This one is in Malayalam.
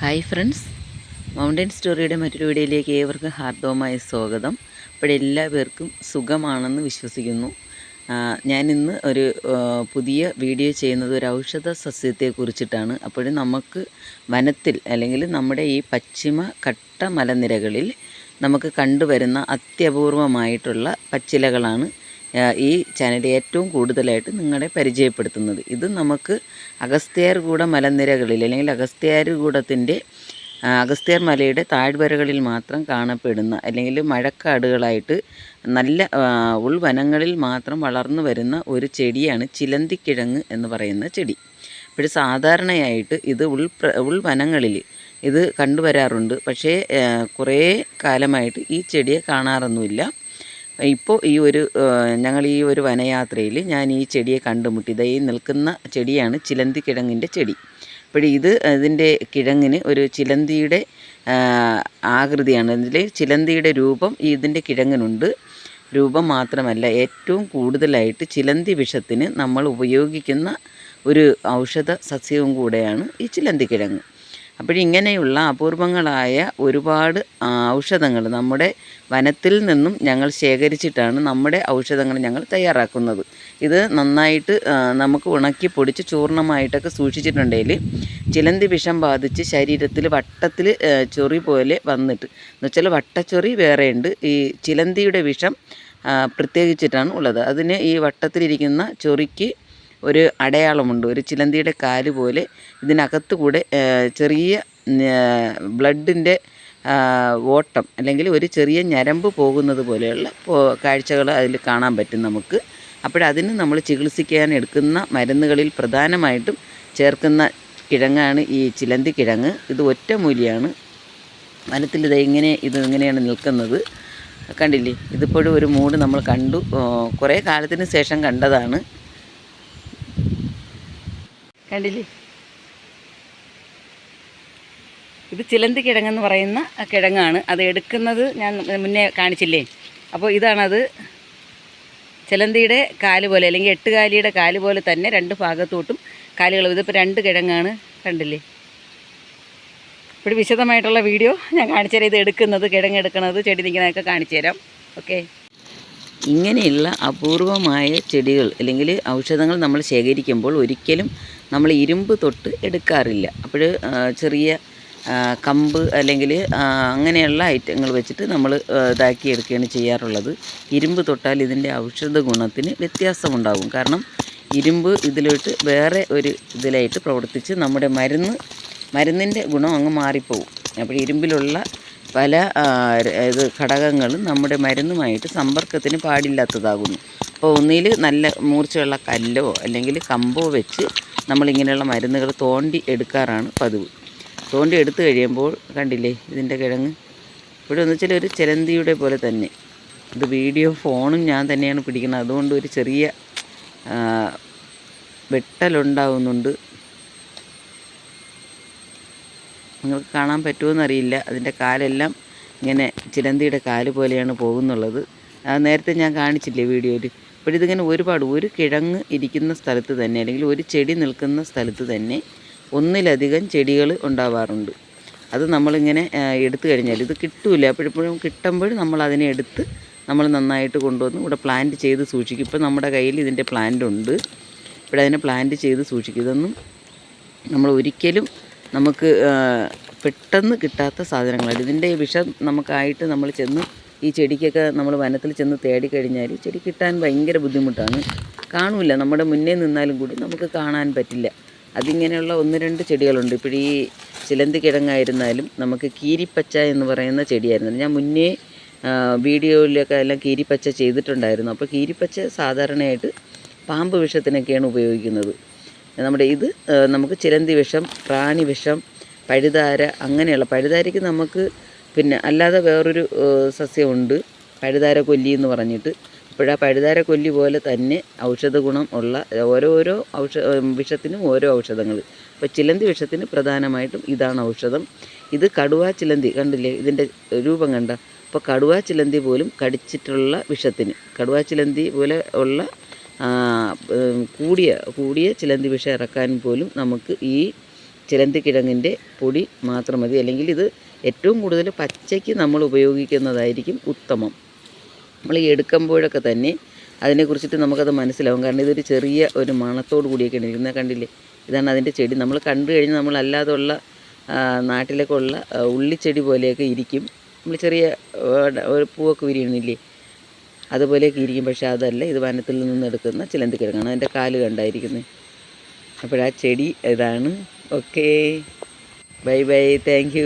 ഹായ് ഫ്രണ്ട്സ് മൗണ്ടൻ സ്റ്റോറിയുടെ മറ്റൊരു വീഡിയോയിലേക്ക് ഏവർക്കും ഹാർദവമായ സ്വാഗതം. പേർക്കും സുഖമാണെന്ന് വിശ്വസിക്കുന്നു. ഞാനിന്ന് ഒരു പുതിയ വീഡിയോ ചെയ്യുന്നത് ഒരു ഔഷധ സസ്യത്തെ കുറിച്ചിട്ടാണ് അപ്പോഴും നമുക്ക് വനത്തിൽ അല്ലെങ്കിൽ നമ്മുടെ ഈ പശ്ചിമ ഘട്ട മലനിരകളിൽ നമുക്ക് കണ്ടുവരുന്ന അത്യപൂർവമായിട്ടുള്ള പച്ചിലകളാണ് ഈ ചാനൽ ഏറ്റവും കൂടുതലായിട്ട് നിങ്ങളെ പരിചയപ്പെടുത്തുന്നത്. ഇത് നമുക്ക് അഗസ്ത്യാർകൂട മലനിരകളിൽ അല്ലെങ്കിൽ അഗസ്ത്യാർകൂടത്തിന്റെ അഗസ്ത്യാർ മലയുടെ താഴ്വരകളിൽ മാത്രം കാണപ്പെടുന്ന അല്ലെങ്കിൽ മഴക്കാടുകളായിട്ട് നല്ല ഉൾവനങ്ങളിൽ മാത്രം വളർന്നു വരുന്ന ഒരു ചെടിയാണ് ചിലന്തിക്കിഴങ്ങ് എന്ന് പറയുന്ന ചെടി. ഇപ്പോൾ സാധാരണയായിട്ട് ഇത് ഉൾ ഉൾവനങ്ങളിൽ ഇത് കണ്ടുവരാറുണ്ട്. പക്ഷേ കുറേ കാലമായിട്ട് ഈ ചെടിയെ കാണാറൊന്നുമില്ല. ഇപ്പോൾ ഈ ഒരു ഞങ്ങൾ ഈ ഒരു വനയാത്രയിൽ ഞാൻ ഈ ചെടിയെ കണ്ടുമുട്ടി. ഈ നിൽക്കുന്ന ചെടിയാണ് ചിലന്തി കിഴങ്ങിന്റെ ചെടി. അപ്പോൾ ഇത് ഇതിന്റെ കിഴങ്ങിന് ഒരു ചിലന്തിയുടെ ആകൃതിയാണ്. ഇതിൽ ചിലന്തിയുടെ രൂപം ഇതിന്റെ കിഴങ്ങിനുണ്ട്. രൂപം മാത്രമല്ല ഏറ്റവും കൂടുതലായിട്ട് ചിലന്തി വിഷത്തിന് നമ്മൾ ഉപയോഗിക്കുന്ന ഒരു ഔഷധ സസ്യവും കൂടെയാണ് ഈ ചിലന്തി കിഴങ്ങ് അപ്പോഴിങ്ങനെയുള്ള അപൂർവങ്ങളായ ഒരുപാട് ഔഷധങ്ങൾ നമ്മുടെ വനത്തിൽ നിന്നും ഞങ്ങൾ ശേഖരിച്ചിട്ടാണ് നമ്മുടെ ഔഷധങ്ങൾ ഞങ്ങൾ തയ്യാറാക്കുന്നത്. ഇത് നന്നായിട്ട് നമുക്ക് ഉണക്കി പൊടിച്ച് ചൂർണമായിട്ടൊക്കെ സൂക്ഷിച്ചിട്ടുണ്ടെങ്കിൽ ചിലന്തി വിഷം ബാധിച്ച് ശരീരത്തിൽ വട്ടത്തിൽ ചൊറി പോലെ വന്നിട്ട് എന്ന് വെച്ചാൽ വട്ടച്ചൊറി വേറെയുണ്ട്. ഈ ചിലന്തിയുടെ വിഷം പ്രത്യേകിച്ചിട്ടാണ് ഉള്ളത്. അതിന് ഈ വട്ടത്തിലിരിക്കുന്ന ചൊറിക്ക് ഒരു അടയാളമുണ്ട്. ഒരു ചിലന്തിയുടെ കാൽ പോലെ ഇതിനകത്ത് കൂടെ ചെറിയ ബ്ലഡിന്റെ ഓട്ടം അല്ലെങ്കിൽ ഒരു ചെറിയ ഞരമ്പ് പോകുന്നത് പോലെയുള്ള കാഴ്ചകൾ അതിൽ കാണാൻ പറ്റും നമുക്ക്. അപ്പോഴതിന് നമ്മൾ ചികിത്സിക്കാൻ എടുക്കുന്ന മരുന്നുകളിൽ പ്രധാനമായിട്ടും ചേർക്കുന്ന കിഴങ്ങാണ് ഈ ചിലന്തി കിഴങ്ങ്. ഇത് ഒറ്റമൂലിയാണ് വനത്തിൽ ഇത് ഇങ്ങനെ ഇത് ഇങ്ങനെയാണ് നിൽക്കുന്നത്? കണ്ടില്ലേ? ഇതിപ്പോഴും ഒരു മൂട് നമ്മൾ കണ്ടു. കുറേ കാലത്തിന് ശേഷം കണ്ടതാണ്. കണ്ടില്ലേ? ഇത് ചിലന്തി കിഴങ്ങെന്ന് പറയുന്ന കിഴങ്ങാണ് അത് എടുക്കുന്നത് ഞാൻ മുന്നേ കാണിച്ചില്ലേ? അപ്പോൾ ഇതാണത് ചിലന്തിയുടെ കാൽ പോലെ അല്ലെങ്കിൽ എട്ടുകാലിയുടെ കാൽ പോലെ തന്നെ രണ്ട് ഭാഗത്തോട്ടും കാലുകൾ ഇതിപ്പോൾ രണ്ട് കിഴങ്ങാണ് കണ്ടില്ലേ? ഇവിടെ വിശദമായിട്ടുള്ള വീഡിയോ ഞാൻ കാണിച്ചു തരാം. ഇത് എടുക്കുന്നത് കിഴങ്ങ് എടുക്കുന്നത് ചെടി നിൽക്കുന്നതൊക്കെ കാണിച്ചു തരാം. ഓക്കെ? ഇങ്ങനെയുള്ള അപൂർവമായ ചെടികൾ അല്ലെങ്കിൽ ഔഷധങ്ങൾ നമ്മൾ ശേഖരിക്കുമ്പോൾ ഒരിക്കലും നമ്മൾ ഇരുമ്പ് തൊട്ട് എടുക്കാറില്ല. അപ്പോൾ ചെറിയ കമ്പ് അല്ലെങ്കിൽ അങ്ങനെയുള്ള ഐറ്റങ്ങൾ വെച്ചിട്ട് നമ്മൾ ഇതാക്കി എടുക്കുകയാണ് ചെയ്യാറുള്ളത്. ഇരുമ്പ് തൊട്ടാൽ ഇതിന്റെ ഔഷധ ഗുണത്തിന് വ്യത്യാസമുണ്ടാകും കാരണം ഇരുമ്പ് ഇതിലോട്ട് വേറെ ഒരു ഇതിലായിട്ട് പ്രവർത്തിച്ച് നമ്മുടെ മരുന്ന് മരുന്നിന്റെ ഗുണം അങ്ങ് മാറിപ്പോവും. അപ്പോൾ ഇരുമ്പിലുള്ള പല ഇത് ഘടകങ്ങളും നമ്മുടെ മരുന്നുമായിട്ട് സമ്പർക്കത്തിന് പാടില്ലാത്തതാകുന്നു. അപ്പോൾ ഒന്നിൽ നല്ല മൂർച്ചയുള്ള കല്ലോ അല്ലെങ്കിൽ കമ്പോ വെച്ച് നമ്മളിങ്ങനെയുള്ള മരുന്നുകൾ തോണ്ടി എടുക്കാറാണ് പതിവ്. തോണ്ടി എടുത്തു കഴിയുമ്പോൾ കണ്ടില്ലേ ഇതിന്റെ കിഴങ്ങ്? ഇവിടെ എന്ന് വെച്ചാൽ ഒരു ചിലന്തിയുടെ പോലെ തന്നെ. ഇത് വീഡിയോ ഫോണും ഞാൻ തന്നെയാണ് പിടിക്കുന്നത്. അതുകൊണ്ട് ഒരു ചെറിയ വെട്ടലുണ്ടാവുന്നുണ്ട്. നിങ്ങൾക്ക് കാണാൻ പറ്റുമെന്നറിയില്ല അതിന്റെ കാലെല്ലാം ഇങ്ങനെ ചിലന്തിയുടെ കാൽ പോലെയാണ് പോകുന്നുള്ളത്. അത് നേരത്തെ ഞാൻ കാണിച്ചില്ലേ വീഡിയോയിൽ? അപ്പോൾ ഇതിങ്ങനെ ഒരുപാട് ഒരു കിഴങ്ങ് ഇരിക്കുന്ന സ്ഥലത്ത് തന്നെ അല്ലെങ്കിൽ ഒരു ചെടി നിൽക്കുന്ന സ്ഥലത്ത് തന്നെ ഒന്നിലധികം ചെടികൾ ഉണ്ടാവാറുണ്ട്. അത് നമ്മളിങ്ങനെ എടുത്തു കഴിഞ്ഞാൽ ഇത് കിട്ടൂല. അപ്പോഴെപ്പോഴും കിട്ടുമ്പോൾ നമ്മൾ അതിനെ എടുത്ത് നമ്മൾ നന്നായിട്ട് കൊണ്ടുവന്ന് ഇവിടെ പ്ലാന്റ് ചെയ്ത് സൂക്ഷിക്കും. ഇപ്പോൾ നമ്മുടെ കയ്യിൽ ഇതിന്റെ പ്ലാന്റ് ഉണ്ട്. അതിനെ പ്ലാന്റ് ചെയ്ത് സൂക്ഷിക്കും. ഇതൊന്നും നമ്മൾ ഒരിക്കലും നമുക്ക് പെട്ടെന്ന് കിട്ടാത്ത സാധനങ്ങളാണ് ഇതിന്റെ വിഷം നമുക്കായിട്ട് നമ്മൾ ചെന്ന് ഈ ചെടിക്കൊക്കെ നമ്മൾ വനത്തിൽ ചെന്ന് തേടിക്കഴിഞ്ഞാൽ ചെടി കിട്ടാൻ ഭയങ്കര ബുദ്ധിമുട്ടാണ്. കാണില്ല നമ്മുടെ മുന്നേ നിന്നാലും കൂടി നമുക്ക് കാണാൻ പറ്റില്ല. അതിങ്ങനെയുള്ള ഒന്ന് രണ്ട് ചെടികളുണ്ട്. ഇപ്പോൾ ഈ ചിലന്തി കിഴങ്ങായിരുന്നാലും നമുക്ക് കീരിപ്പച്ച എന്ന് പറയുന്ന ചെടിയായിരുന്നു. ഞാൻ മുന്നേ വീഡിയോയിലൊക്കെ എല്ലാം കീരിപ്പച്ച ചെയ്തിട്ടുണ്ടായിരുന്നു. അപ്പോൾ കീരിപ്പച്ച സാധാരണയായിട്ട് പാമ്പ് വിഷത്തിനൊക്കെയാണ് ഉപയോഗിക്കുന്നത്. നമ്മുടെ ഇത് നമുക്ക് ചിലന്തി വിഷം പ്രാണി വിഷം പഴുതാര അങ്ങനെയുള്ള പഴുതാരയ്ക്ക് നമുക്ക് പിന്നെ അല്ലാതെ വേറൊരു സസ്യമുണ്ട്. പഴുതാര കൊല്ലി എന്ന് പറഞ്ഞിട്ട്. ആ പഴുതാര കൊല്ലി പോലെ തന്നെ ഔഷധ ഗുണം ഉള്ള ഓരോരോ ഔഷ വിഷത്തിനും ഓരോ ഔഷധങ്ങൾ അപ്പോൾ ചിലന്തി വിഷത്തിന് പ്രധാനമായിട്ടും ഇതാണ് ഔഷധം. ഇത് കടുവ ചിലന്തി കണ്ടില്ലേ? ഇതിന്റെ രൂപം കണ്ട? അപ്പോൾ കടുവ ചിലന്തി പോലും കടിച്ചിട്ടുള്ള വിഷത്തിന്. കടുവ ചിലന്തി പോലെ ഉള്ള കൂടിയ കൂടിയ ചിലന്തി വിഷം ഇറക്കാൻ പോലും നമുക്ക് ഈ ചിലന്തി കിഴങ്ങിന്റെ പൊടി മാത്രം മതി. അല്ലെങ്കിൽ ഇത് ഏറ്റവും കൂടുതൽ പച്ചയ്ക്ക് നമ്മൾ ഉപയോഗിക്കുന്നതായിരിക്കും ഉത്തമം. നമ്മൾ ഈ എടുക്കുമ്പോഴൊക്കെ തന്നെ അതിനെക്കുറിച്ചിട്ട് നമുക്കത് മനസ്സിലാവും. കാരണം ഇതൊരു ചെറിയ ഒരു മണത്തോട് കൂടിയൊക്കെയാണ് ഇരിക്കുന്നത് കണ്ടില്ലേ? ഇതാണ് അതിന്റെ ചെടി. നമ്മൾ കണ്ടു കഴിഞ്ഞാൽ നമ്മൾ അല്ലാതുള്ള നാട്ടിലൊക്കെ ഉള്ള ഉള്ളിച്ചെടി പോലെയൊക്കെ ഇരിക്കും. നമ്മൾ ചെറിയ ഒരു പൂവൊക്കെ വിരിയണില്ലേ? അതുപോലെയൊക്കെ ഇരിക്കും. പക്ഷേ അതല്ല ഇത് വനത്തിൽ നിന്ന് എടുക്കുന്ന ചിലന്തിക്കിഴങ്ങാണ് അതിന്റെ കാൽ കണ്ടായിരിക്കുന്നത് അപ്പോഴാ ചെടി ഇതാണ്. ഓക്കേ. Bye bye. താങ്ക്